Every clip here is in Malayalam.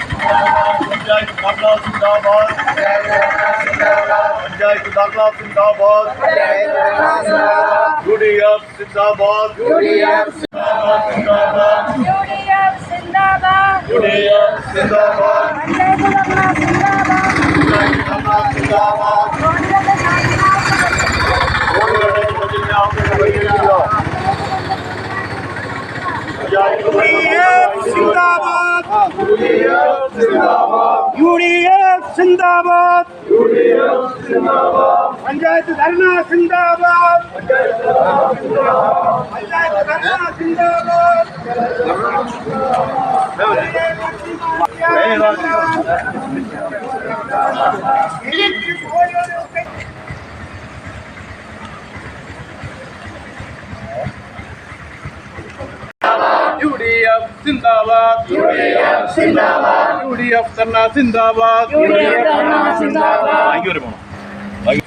पंचायत दाखला जिंदाबाद पंचायत दाखला जिंदाबाद यूडीएफ जिंदाबाद यूडीएफ जिंदाबाद यूडीएफ जिंदाबाद യുഡിഎഫ് സിന്ദാബാദ് യുഡിഎഫ് സിന്ദാബാദ് പഞ്ചായത്ത് ധർണ സിന്ദാബാദ് പഞ്ചായത്ത് ധർണ സിന്ദാബാദ് യു ഡി എഫ് സിന്ദാബാദ് യു ഡി എഫ് സിന്ദാബാദ്. യു ഡി എഫ് ധർണ സിന്ദാബാദ്.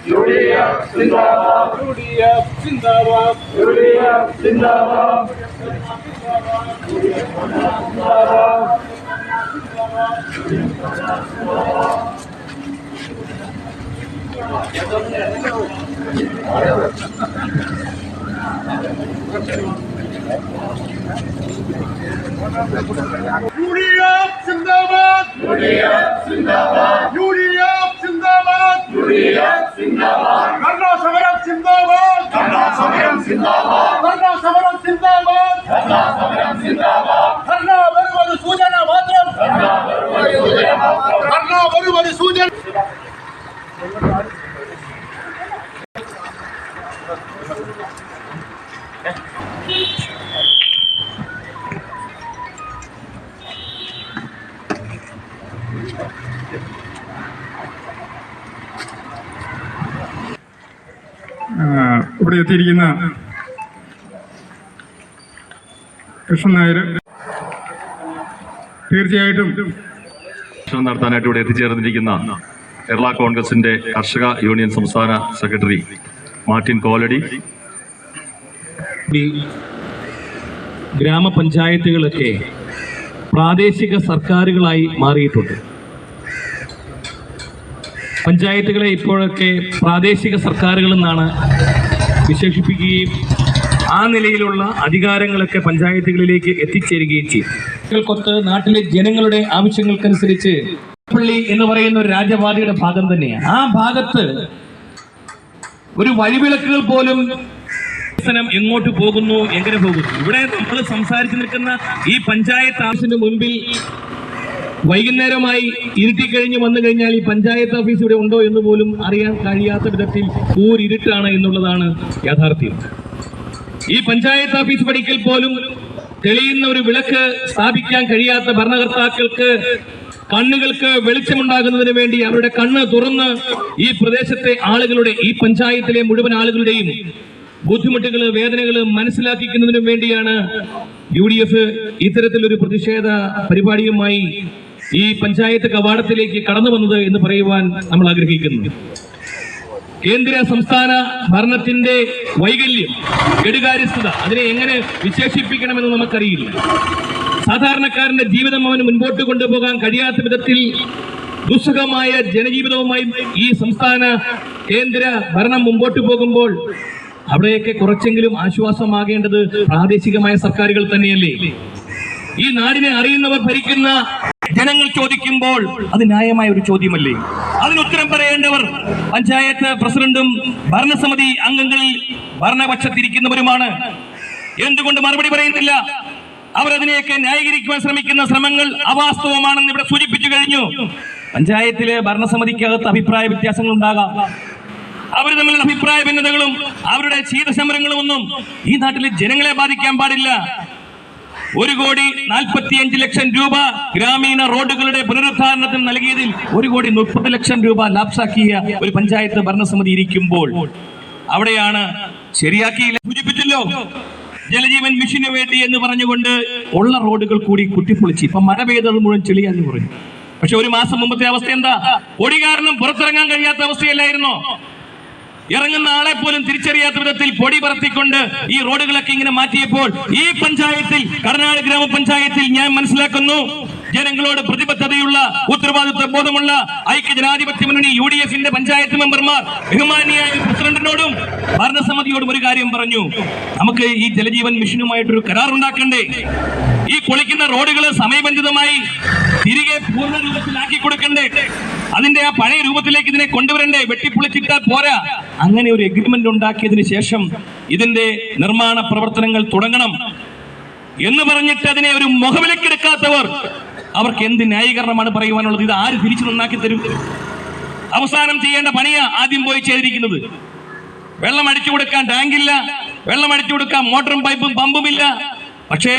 യു ഡി എഫ് ധർണ സിന്ദാബാദ് യു ഡി എഫ് സിന്ദാബാദ് യു ഡി എഫ് സിന്ദാബാദ് യു ഡി എഫ് സിന്ദാബാദ്. യുഡിഎഫ് സിന്ദാബാദ്. യുഡിഎഫ് സിന്ദാബാദ്. ഇവിടെ എത്തിയിരിക്കുന്ന കൃഷ്ണൻ നായർ തീർച്ചയായിട്ടും നടത്താനായിട്ട് ഇവിടെ എത്തിച്ചേർന്നിരിക്കുന്ന കേരള കോൺഗ്രസിന്റെ കർഷക യൂണിയൻ സംസ്ഥാന സെക്രട്ടറി മാർട്ടിൻ കോലടി. ഗ്രാമപഞ്ചായത്തുകളൊക്കെ പ്രാദേശിക സർക്കാരുകളായി മാറിയിട്ടുണ്ട്. പഞ്ചായത്തുകളെ ഇപ്പോഴൊക്കെ പ്രാദേശിക സർക്കാരുകളെന്നാണ് വിശേഷിപ്പിക്കുകയും ആ നിലയിലുള്ള അധികാരങ്ങളൊക്കെ പഞ്ചായത്തുകളിലേക്ക് എത്തിച്ചേരുകയും ചെയ്യും നാട്ടിലെ ജനങ്ങളുടെ ആവശ്യങ്ങൾക്കനുസരിച്ച് പള്ളി എന്ന് പറയുന്ന ഒരു രാജപാതയുടെ ഭാഗം തന്നെയാണ്. ആ ഭാഗത്ത് ഒരു വഴിവിളക്കുകൾ പോലും വികസനം എങ്ങോട്ട് പോകുന്നു എങ്ങനെ പോകുന്നു? ഇവിടെ നമ്മൾ സംസാരിച്ചു നിൽക്കുന്ന ഈ പഞ്ചായത്ത് ആവശ്യത്തിന് മുൻപിൽ വൈകുന്നേരമായി ഇരുട്ടിക്കഴിഞ്ഞ് വന്നു കഴിഞ്ഞാൽ ഈ പഞ്ചായത്ത് ഓഫീസ് ഇവിടെ ഉണ്ടോ എന്ന് പോലും അറിയാൻ കഴിയാത്ത വിധത്തിൽ ഊരിട്ടാണ് എന്നുള്ളതാണ് യാഥാർത്ഥ്യം. ഈ പഞ്ചായത്ത് ഓഫീസ് പഠിക്കൽ പോലും തെളിയുന്ന ഒരു വിളക്ക് സ്ഥാപിക്കാൻ കഴിയാത്ത ഭരണകർത്താക്കൾക്ക് കണ്ണുകൾക്ക് വെളിച്ചമുണ്ടാകുന്നതിന് വേണ്ടി അവരുടെ കണ്ണ് തുറന്ന് ഈ പ്രദേശത്തെ ആളുകളുടെ ഈ പഞ്ചായത്തിലെ മുഴുവൻ ആളുകളുടെയും ബുദ്ധിമുട്ടുകൾ വേദനകൾ മനസ്സിലാക്കിക്കുന്നതിനു വേണ്ടിയാണ് യു ഡി എഫ് ഇത്തരത്തിലൊരു പ്രതിഷേധ പരിപാടിയുമായി ഈ പഞ്ചായത്ത് കവാടത്തിലേക്ക് കടന്നു വന്നത് എന്ന് പറയുവാൻ നമ്മൾ ആഗ്രഹിക്കുന്നു. കേന്ദ്ര സംസ്ഥാന ഭരണത്തിന്റെ വൈകല്യം കെടുകാര്യസ്ഥത അതിനെ എങ്ങനെ വിശേഷിപ്പിക്കണമെന്ന് നമുക്കറിയില്ല. സാധാരണക്കാരന്റെ ജീവിതം അവന് മുൻപോട്ട് കൊണ്ടുപോകാൻ കഴിയാത്ത വിധത്തിൽ ദുസ്സഹമായ ജനജീവിതവുമായി ഈ സംസ്ഥാന കേന്ദ്ര ഭരണം മുമ്പോട്ട് പോകുമ്പോൾ അവിടെയൊക്കെ കുറച്ചെങ്കിലും ആശ്വാസമാകേണ്ടത് പ്രാദേശികമായ സർക്കാരുകൾ തന്നെയല്ലേ? ഈ നാടിനെ അറിയുന്നവർ ഭരിക്കുന്ന ജനങ്ങൾ ചോദിക്കുമ്പോൾ അത് ന്യായമായ ഒരു ചോദ്യമല്ലേ? അതിന് ഉത്തരം പറയേണ്ടവർ പഞ്ചായത്ത് പ്രസിഡന്റും ഭരണസമിതി അംഗങ്ങളിൽ ഭരണപക്ഷത്തിരിക്കുന്നവരുമാണ്. എന്തുകൊണ്ട് മറുപടി പറയുന്നില്ല അവരതിനെയൊക്കെ ന്യായീകരിക്കുവാൻ ശ്രമിക്കുന്ന ശ്രമങ്ങൾ അവാസ്തവമാണെന്ന് ഇവിടെ സൂചിപ്പിച്ചു കഴിഞ്ഞു. പഞ്ചായത്തിലെ ഭരണസമിതിക്കകത്ത് അഭിപ്രായ വ്യത്യാസങ്ങൾ ഉണ്ടാകാം അവർ തമ്മിലുള്ള അഭിപ്രായ ഭിന്നതകളും അവരുടെ ശീതസമരങ്ങളും ഒന്നും ഈ നാട്ടിലെ ജനങ്ങളെ ബാധിക്കാൻ പാടില്ല. ഒരു കോടി നാൽപ്പത്തിയഞ്ച് ലക്ഷം രൂപ ഗ്രാമീണ റോഡുകളുടെ പുനരുദ്ധാരണത്തിന് നൽകിയതിൽ ഒരു കോടി മുപ്പത് ലക്ഷം രൂപ ലാപ്സാക്കിയ ഒരു പഞ്ചായത്ത് ഭരണസമിതി ഇരിക്കുമ്പോൾ അവിടെയാണ് ശരിയാക്കിയില്ല. സൂചിപ്പിച്ചല്ലോ. ജലജീവൻ മിഷന് വേണ്ടി എന്ന് പറഞ്ഞുകൊണ്ട് ഉള്ള റോഡുകൾ കൂടി കുട്ടിപ്പൊളിച്ച് ഇപ്പൊ മഴ പെയ്തത് മുഴുവൻ ചെളിയാന്ന് പറഞ്ഞു പക്ഷെ ഒരു മാസം മുമ്പത്തെ അവസ്ഥ എന്താ? ഒടി കാരണം പുറത്തിറങ്ങാൻ കഴിയാത്ത അവസ്ഥയല്ലായിരുന്നോ? ഇറങ്ങുന്ന ആളെ പോലും തിരിച്ചറിയാത്ത വിധത്തിൽ പൊടി പറത്തിക്കൊണ്ട് ഈ റോഡുകളൊക്കെ ഇങ്ങനെ മാറ്റിയപ്പോൾ ഈ പഞ്ചായത്തിൽ കടനാട് ഗ്രാമപഞ്ചായത്തിൽ ഞാൻ മനസ്സിലാക്കുന്നു ജനങ്ങളോട് പ്രതിബദ്ധതയുള്ള ഉത്തരവാദിത്വ ബോധമുള്ള ഐക്യ ജനാധിപത്യ മുന്നണി യു ഡി എഫിന്റെ പഞ്ചായത്ത് മെമ്പർമാർ ബഹുമാനിയായ പ്രസിഡന്റിനോടും ഭരണസമിതിയോടും ഒരു കാര്യം പറഞ്ഞു. നമുക്ക് ഈ ജലജീവൻ മിഷനുമായിട്ടൊരു കരാർ ഉണ്ടാക്കണ്ടേ ഈ പൊളിക്കുന്ന റോഡുകൾ സമയബന്ധിതമായി തിരികെ പൂർണ രൂപത്തിലാക്കി കൊടുക്കണ്ടേ? അതിന്റെ ആ പഴയ രൂപത്തിലേക്ക് ഇതിനെ കൊണ്ടുവരണ്ടേ? വെട്ടിപ്പൊളിച്ചിട്ടാൽ പോരാ. അങ്ങനെ ഒരു എഗ്രിമെന്റ് ഉണ്ടാക്കിയതിന് ശേഷം ഇതിന്റെ നിർമ്മാണ പ്രവർത്തനങ്ങൾ തുടങ്ങണം. എന്ന് പറഞ്ഞിട്ട് അതിനെ ഒരു മുഖവിലക്കെടുക്കാത്തവർ അവർക്ക് എന്ത് ന്യായീകരണമാണ് പറയുവാനുള്ളത്? ഇത് ആര് തിരിച്ചു നന്നാക്കി തരും? അവസാനം ചെയ്യേണ്ട പണിയാ ആദ്യം പോയി ചെയ്തിരിക്കുന്നത്. വെള്ളം അടിച്ചു കൊടുക്കാൻ ടാങ്കില്ല വെള്ളം അടിച്ചു കൊടുക്കാൻ മോട്ടറും പൈപ്പും പമ്പുമില്ല പക്ഷേ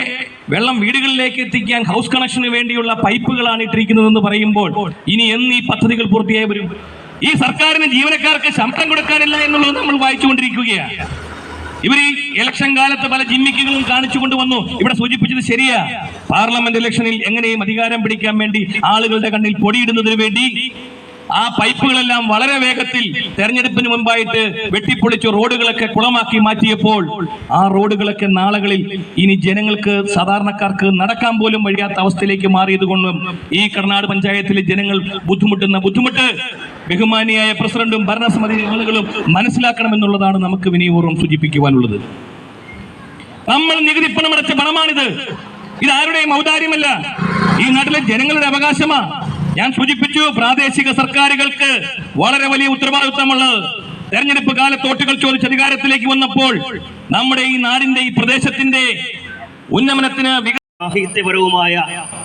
വെള്ളം വീടുകളിലേക്ക് എത്തിക്കാൻ ഹൗസ് കണക്ഷന് വേണ്ടിയുള്ള പൈപ്പുകളാണ് ഇട്ടിരിക്കുന്നതെന്ന് പറയുമ്പോൾ ഇനി എന്ന് ഈ പദ്ധതികൾ പൂർത്തിയായി വരും? ഈ സർക്കാരിന് ജീവനക്കാർക്ക് ശമ്പളം കൊടുക്കാനില്ല എന്നുള്ളത് നമ്മൾ വായിച്ചുകൊണ്ടിരിക്കുകയാണ്. ഇവർ ഈ ഇലക്ഷൻ കാലത്ത് പല ജിമ്മിക്കുകളും കാണിച്ചു കൊണ്ടുവന്നു. ഇവിടെ സൂചിപ്പിച്ചത് ശരിയാ. പാർലമെന്റ് ഇലക്ഷനിൽ എങ്ങനെയും അധികാരം പിടിക്കാൻ വേണ്ടി ആളുകളുടെ കണ്ണിൽ പൊടിയിടുന്നതിന് വേണ്ടി ആ പൈപ്പുകളെല്ലാം വളരെ വേഗത്തിൽ തെരഞ്ഞെടുപ്പിന് മുമ്പായിട്ട് വെട്ടിപ്പൊളിച്ച് റോഡുകളൊക്കെ കുളമാക്കി മാറ്റിയപ്പോൾ ആ റോഡുകളൊക്കെ നാളുകളിൽ ഇനി ജനങ്ങൾക്ക് സാധാരണക്കാർക്ക് നടക്കാൻ പോലും വഴിയാത്ത അവസ്ഥയിലേക്ക് മാറിയത് ഈ കർണാട് പഞ്ചായത്തിലെ ജനങ്ങൾ ബുദ്ധിമുട്ടുന്ന ബുദ്ധിമുട്ട് ബഹുമാനിയായ പ്രസിഡന്റും ഭരണസമിതി ആളുകളും മനസ്സിലാക്കണമെന്നുള്ളതാണ് നമുക്ക് വിനയപൂർവം സൂചിപ്പിക്കുവാനുള്ളത്. നമ്മൾ നികുതി പണമടച്ച പണമാണിത്. ഇത് ആരുടെയും ഔദാര്യമല്ല. ഈ നാട്ടിലെ ജനങ്ങളുടെ അവകാശമാ. ഞാൻ സൂചിപ്പിച്ചു പ്രാദേശിക സർക്കാരുകൾക്ക് വളരെ വലിയ ഉത്തരവാദിത്വമുള്ളത് തെരഞ്ഞെടുപ്പ് കാലത്തോട്ടുകൾ ചോദിച്ച അധികാരത്തിലേക്ക് വന്നപ്പോൾ നമ്മുടെ ഈ നാടിന്റെ ഈ പ്രദേശത്തിന്റെ ഉന്നമനത്തിന് സാഹിത്യപരവുമായ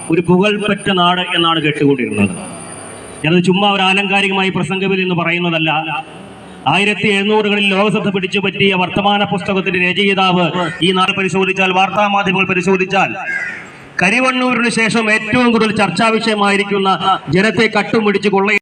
ഒരു പുകൾപ്പെട്ട നാട് എന്നാണ് കേട്ടുകൊണ്ടിരുന്നത്. ഞാനത് ചുമ്മാ ഒരു ആലങ്കാരികമായി പ്രസംഗത്തിൽ എന്ന് പറയുന്നതല്ല. ആയിരത്തി എഴുന്നൂറുകളിൽ ലോകസഭ പിടിച്ചു പറ്റിയ വർത്തമാന പുസ്തകത്തിന്റെ രചയിതാവ് ഈ നാട് പരിശോധിച്ചാൽ വാർത്താ മാധ്യമങ്ങൾ പരിശോധിച്ചാൽ കരിവണ്ണൂരിന് ശേഷം ഏറ്റവും കൂടുതൽ ചർച്ചാ വിഷയമായിരിക്കുന്ന ജനത്തെ കട്ടുപിടിച്ച് കൊള്ള